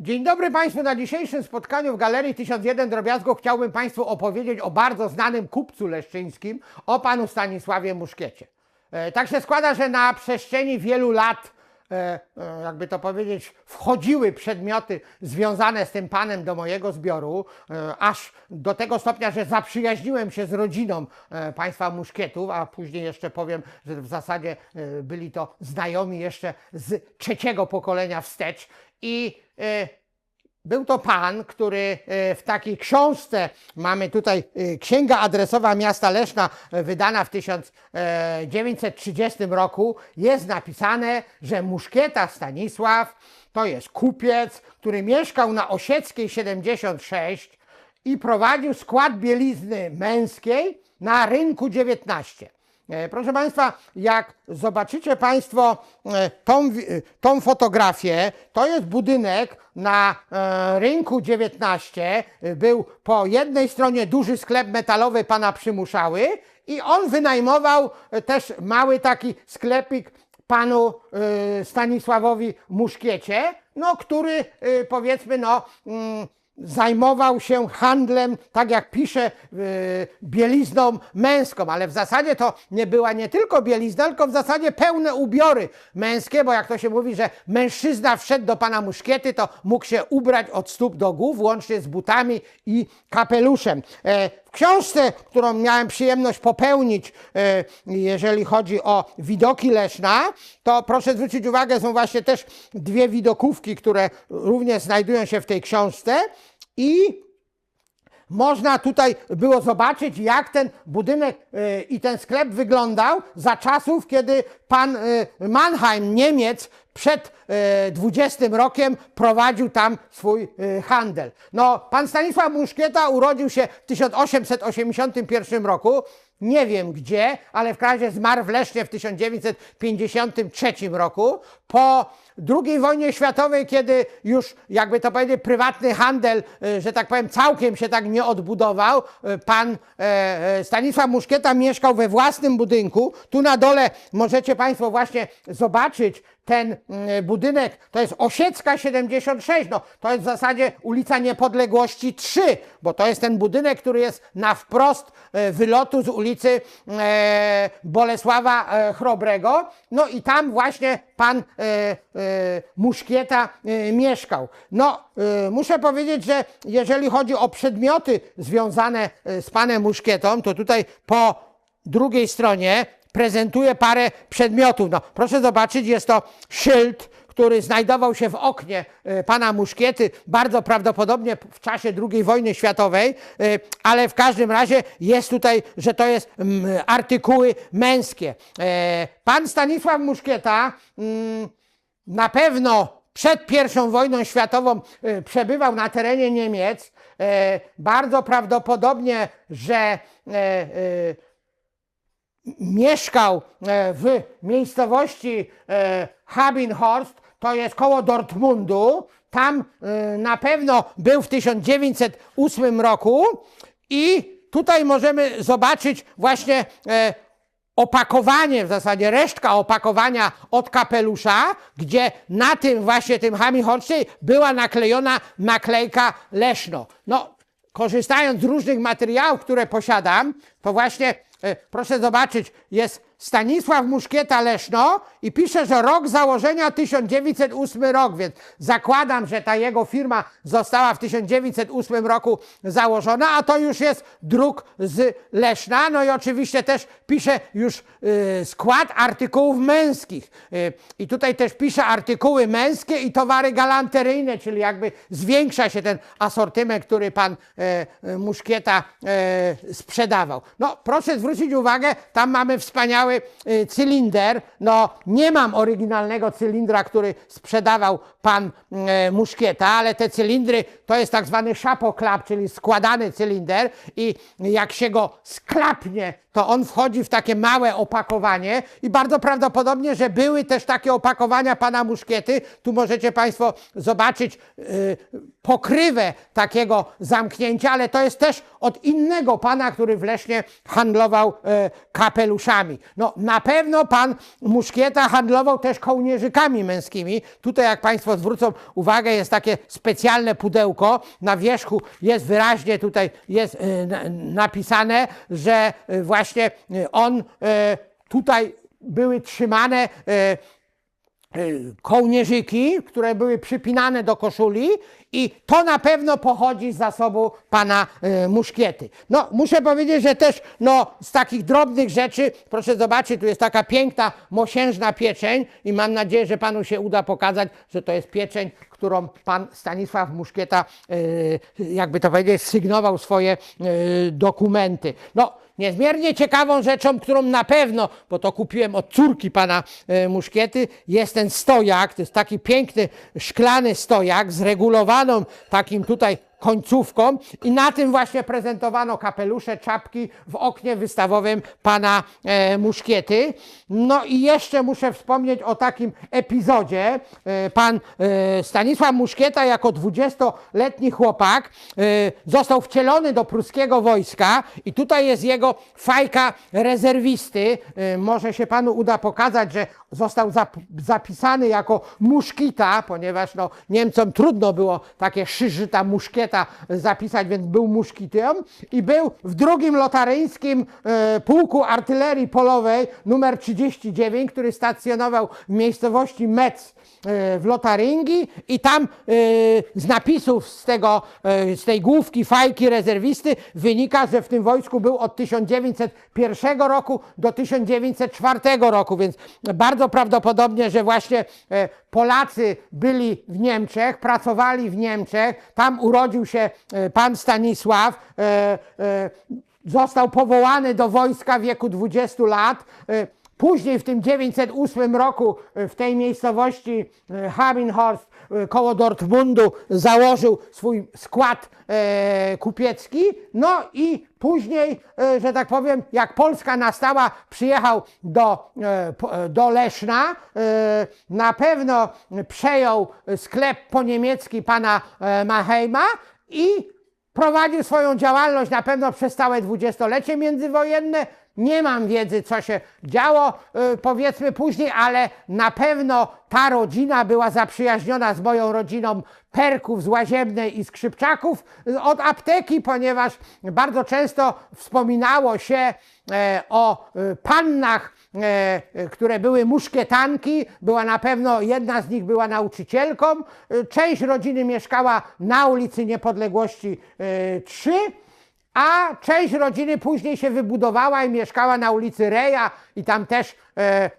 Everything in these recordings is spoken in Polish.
Dzień dobry Państwu. Na dzisiejszym spotkaniu w Galerii 1001 Drobiazgów chciałbym Państwu opowiedzieć o bardzo znanym kupcu leszczyńskim, o panu Stanisławie Muszkiecie. E, tak się składa, że na przestrzeni wielu lat, e, e, jakby to powiedzieć, wchodziły przedmioty związane z tym panem do mojego zbioru, aż do tego stopnia, że zaprzyjaźniłem się z rodziną państwa Muszkietów, a później jeszcze powiem, że w zasadzie byli to znajomi jeszcze z trzeciego pokolenia wstecz i był to pan, który e, w takiej książce, mamy tutaj e, Księga Adresowa Miasta Leszna, e, wydana w 1930 roku, jest napisane, że Muszkieta Stanisław to jest kupiec, który mieszkał na Osieckiej 76 i prowadził skład bielizny męskiej na rynku 19. E, Proszę Państwa, jak zobaczycie Państwo e, tą, e, tą fotografię, to jest budynek na rynku 19. E, Był po jednej stronie duży sklep metalowy pana Przymuszały i on wynajmował też mały taki sklepik panu Stanisławowi Muszkiecie, no, który powiedzmy, no, mm, zajmował się handlem, tak jak pisze, yy, bielizną męską, ale w zasadzie to nie była nie tylko bielizna, tylko w zasadzie pełne ubiory męskie, bo jak to się mówi, że mężczyzna wszedł do pana muszkiety, to mógł się ubrać od stóp do głów, łącznie z butami i kapeluszem. W książce, którą miałem przyjemność popełnić, e, jeżeli chodzi o widoki Leszna, to proszę zwrócić uwagę, są właśnie też dwie widokówki, które również znajdują się w tej książce i można tutaj było zobaczyć, jak ten budynek e, i ten sklep wyglądał za czasów, kiedy pan e, Mannheim, Niemiec, przed e, 20 rokiem prowadził tam swój handel. No, pan Stanisław Muszkieta urodził się w 1881 roku. Nie wiem gdzie, ale w każdym zmarł w Lesznie w 1953 roku. Po II wojnie światowej, kiedy już, jakby to powiedzieć, prywatny handel, e, że tak powiem, całkiem się tak nie odbudował, e, pan e, e, Stanisław Muszkieta mieszkał we własnym budynku. Tu na dole możecie Państwo właśnie zobaczyć ten mm, budynek, to jest Osiecka 76, no to jest w zasadzie ulica Niepodległości 3, bo to jest ten budynek, który jest na wprost e, wylotu z ulicy e, Bolesława e, Chrobrego, no i tam właśnie pan Muszkieta mieszkał. No, muszę powiedzieć, że jeżeli chodzi o przedmioty związane z panem Muszkietą, to tutaj po drugiej stronie prezentuje parę przedmiotów. No, proszę zobaczyć, jest to szyld, który znajdował się w oknie e, pana Muszkiety, bardzo prawdopodobnie w czasie II wojny światowej, e, ale w każdym razie jest tutaj, że to jest mm, artykuły męskie. E, Pan Stanisław Muszkieta mm, na pewno przed I wojną światową przebywał na terenie Niemiec. Bardzo prawdopodobnie, że mieszkał e, w miejscowości e, Habinhorst, to jest koło Dortmundu. Tam e, na pewno był w 1908 roku i tutaj możemy zobaczyć właśnie opakowanie, w zasadzie resztka opakowania od kapelusza, gdzie na tym właśnie tym Habinhorście była naklejona naklejka Leszno. No, korzystając z różnych materiałów, które posiadam, to właśnie proszę zobaczyć, jest Stanisław Muszkieta Leszno i pisze, że rok założenia 1908 rok, więc zakładam, że ta jego firma została w 1908 roku założona, a to już jest druk z Leszna. No i oczywiście też pisze już y, skład artykułów męskich. Y, I tutaj też pisze artykuły męskie i towary galanteryjne, czyli jakby zwiększa się ten asortyment, który pan e, Muszkieta e, sprzedawał. No proszę zwrócić uwagę, tam mamy wspaniały y, cylinder. No nie mam oryginalnego cylindra, który sprzedawał pan e, Muszkieta, ale te cylindry to jest tak zwany szapoklap, czyli składany cylinder i jak się go sklapnie, to on wchodzi w takie małe opakowanie i bardzo prawdopodobnie, że były też takie opakowania pana Muszkiety. Tu możecie Państwo zobaczyć y, pokrywę takiego zamknięcia, ale to jest też od innego pana, który w Lesznie handlował kapeluszami. No na pewno pan Muszkieta handlował też kołnierzykami męskimi. Tutaj jak państwo zwrócą uwagę jest takie specjalne pudełko. Na wierzchu jest wyraźnie tutaj jest e, na- napisane, że e, właśnie e, on tutaj były trzymane kołnierzyki, które były przypinane do koszuli i to na pewno pochodzi z zasobu pana y, Muszkiety. No, muszę powiedzieć, że też no, z takich drobnych rzeczy, proszę zobaczyć, tu jest taka piękna, mosiężna pieczeń i mam nadzieję, że panu się uda pokazać, że to jest pieczeń, którą pan Stanisław Muszkieta, y, jakby to powiedzieć, sygnował swoje y, dokumenty. No, Niezmiernie ciekawą rzeczą, którą na pewno, bo to kupiłem od córki pana e, Muszkiety, jest ten stojak. To jest taki piękny szklany stojak z regulowaną takim tutaj końcówką i na tym właśnie prezentowano kapelusze, czapki w oknie wystawowym pana e, Muszkiety. No i jeszcze muszę wspomnieć o takim epizodzie. E, pan e, Stanisław Muszkieta jako 20-letni chłopak e, został wcielony do pruskiego wojska i tutaj jest jego fajka rezerwisty. E, może się panu uda pokazać, że został zap- zapisany jako muszkita, ponieważ no, Niemcom trudno było takie szyżyta muszkieta zapisać, więc był muszkitą i był w drugim lotaryńskim e, pułku artylerii polowej numer 39, który stacjonował w miejscowości Metz e, w Lotaryngii i tam e, z napisów z, tego, z tej główki fajki rezerwisty wynika, że w tym wojsku był od 1901 roku do 1904 roku, więc bardzo prawdopodobnie, że właśnie Polacy byli w Niemczech, pracowali w Niemczech, tam urodził się e, pan Stanisław, e, e, został powołany do wojska w wieku 20 lat. Później w tym 908 roku w tej miejscowości Haminhorst koło Dortmundu założył swój skład e, kupiecki. No i później, e, że tak powiem, jak Polska nastała, przyjechał do, e, e, do Leszna. E, na pewno przejął sklep po niemiecki pana e, Maheima i prowadził swoją działalność na pewno przez całe dwudziestolecie międzywojenne. Nie mam wiedzy, co się działo, y, powiedzmy później, ale na pewno ta rodzina była zaprzyjaźniona z moją rodziną Perków z Łaziemnej i Skrzypczaków y, od apteki, ponieważ bardzo często wspominało się e, o y, pannach, e, które były muszkietanki. Była na pewno, jedna z nich była nauczycielką. Część rodziny mieszkała na ulicy Niepodległości e, 3 a część rodziny później się wybudowała i mieszkała na ulicy Reja i tam też e,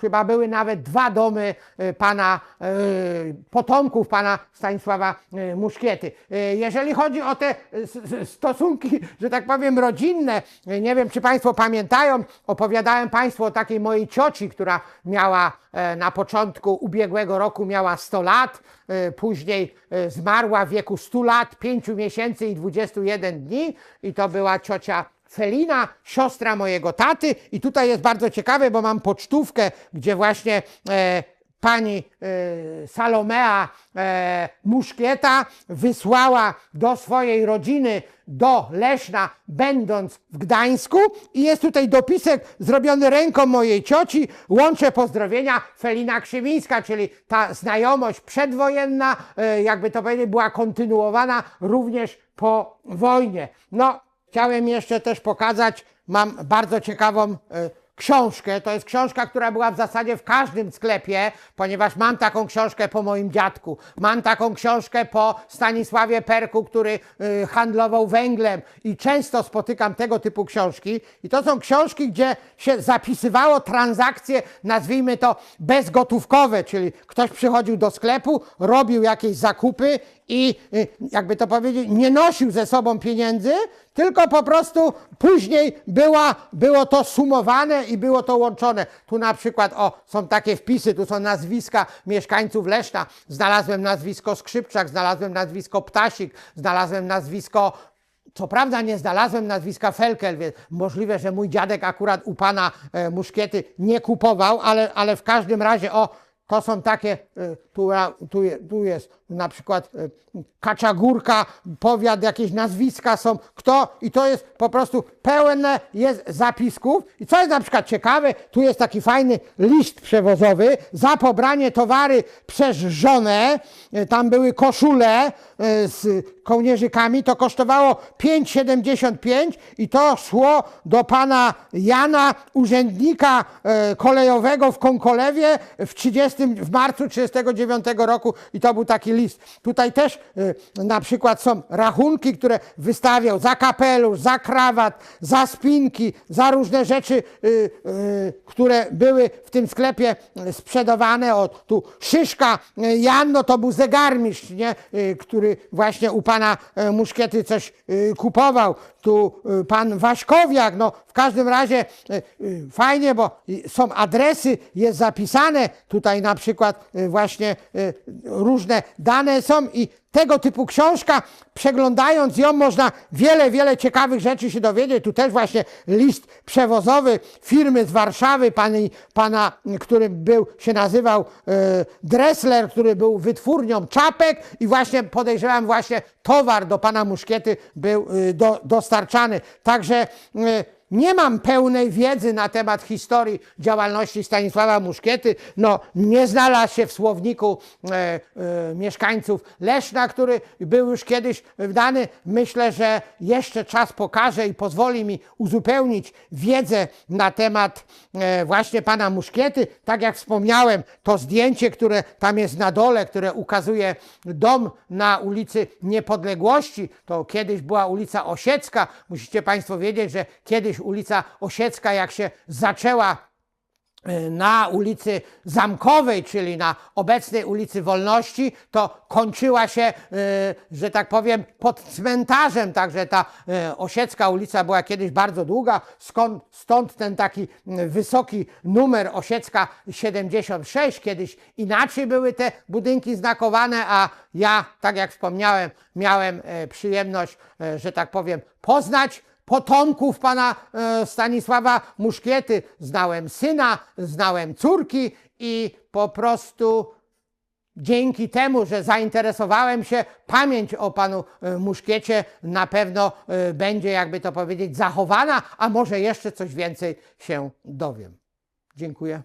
chyba były nawet dwa domy e, pana, e, potomków pana Stanisława e, Muszkiety. Jeżeli chodzi o te stosunki, że tak powiem, rodzinne, nie wiem czy państwo pamiętają, opowiadałem państwu o takiej mojej cioci, która miała na początku ubiegłego roku miała 100 lat, później zmarła w wieku 100 lat, 5 miesięcy i 21 dni i to była ciocia Felina, siostra mojego taty i tutaj jest bardzo ciekawe, bo mam pocztówkę, gdzie właśnie e, pani e, Salomea e, Muszkieta wysłała do swojej rodziny do Leszna, będąc w Gdańsku i jest tutaj dopisek zrobiony ręką mojej cioci. Łączę pozdrowienia Felina Krzywińska, czyli ta znajomość przedwojenna, e, jakby to powiedzieć, była kontynuowana również po wojnie. No, chciałem jeszcze też pokazać, mam bardzo ciekawą e, książkę. To jest książka, która była w zasadzie w każdym sklepie, ponieważ mam taką książkę po moim dziadku. Mam taką książkę po Stanisławie Perku, który y, handlował węglem i często spotykam tego typu książki. I to są książki, gdzie się zapisywało transakcje, nazwijmy to bezgotówkowe, czyli ktoś przychodził do sklepu, robił jakieś zakupy i y, jakby to powiedzieć, nie nosił ze sobą pieniędzy, tylko po prostu później była, było to sumowane i było to łączone. Tu na przykład, o, są takie wpisy, tu są nazwiska mieszkańców Leszna. Znalazłem nazwisko Skrzypczak, znalazłem nazwisko Ptasik, znalazłem nazwisko co prawda nie znalazłem nazwiska Felkel, więc możliwe, że mój dziadek akurat u pana e, Muszkiety nie kupował, ale, ale w każdym razie o to są takie, y, tu, tu, je- tu jest na przykład y, Kaczagórka, powiat, jakieś nazwiska są, kto? I to jest po prostu pełne jest zapisków. I co jest na przykład ciekawe, tu jest taki fajny list przewozowy, za pobranie towary przez żonę, y, tam były koszule z kołnierzykami, to kosztowało 5,75 i to szło do pana Jana, urzędnika e, kolejowego w Konkolewie w 30, w marcu 39 roku i to był taki list. Tutaj też e, na przykład są rachunki, które wystawiał za kapelusz, za krawat, za spinki, za różne rzeczy, e, e, które były w tym sklepie e, sprzedawane. O, tu Szyszka e, Janno to był zegarmistrz, nie? E, który właśnie u pana e, Muszkiety coś e, kupował. Tu e, pan Waśkowiak, no w każdym razie e, e, fajnie, bo są adresy, jest zapisane tutaj na przykład właśnie różne dane są i tego typu książka, przeglądając ją, można wiele, wiele ciekawych rzeczy się dowiedzieć. Tu też właśnie list przewozowy firmy z Warszawy, pani, pana, który był, się nazywał Dressler, który był wytwórnią czapek i właśnie podejrzewam właśnie towar do pana Muszkiety był e, do, dostarczany. Także e, nie mam pełnej wiedzy na temat historii działalności Stanisława Muszkiety. No, nie znalazł się w słowniku e, e, mieszkańców Leszna, który był już kiedyś dany. Myślę, że jeszcze czas pokaże i pozwoli mi uzupełnić wiedzę na temat e, właśnie pana Muszkiety. Tak jak wspomniałem, to zdjęcie, które tam jest na dole, które ukazuje dom na ulicy Niepodległości, to kiedyś była ulica Osiecka. Musicie Państwo wiedzieć, że kiedyś ulica Osiecka, jak się zaczęła e, na ulicy Zamkowej, czyli na obecnej ulicy Wolności, to kończyła się, e, że tak powiem, pod cmentarzem. Także ta e, Osiecka ulica była kiedyś bardzo długa, skąd, stąd ten taki wysoki numer Osiecka 76. Kiedyś inaczej były te budynki znakowane, a ja, tak jak wspomniałem, miałem przyjemność, że tak powiem, poznać potomków pana e, Stanisława Muszkiety. Znałem syna, znałem córki i po prostu dzięki temu, że zainteresowałem się, pamięć o panu e, Muszkiecie na pewno e, będzie, jakby to powiedzieć, zachowana, a może jeszcze coś więcej się dowiem. Dziękuję.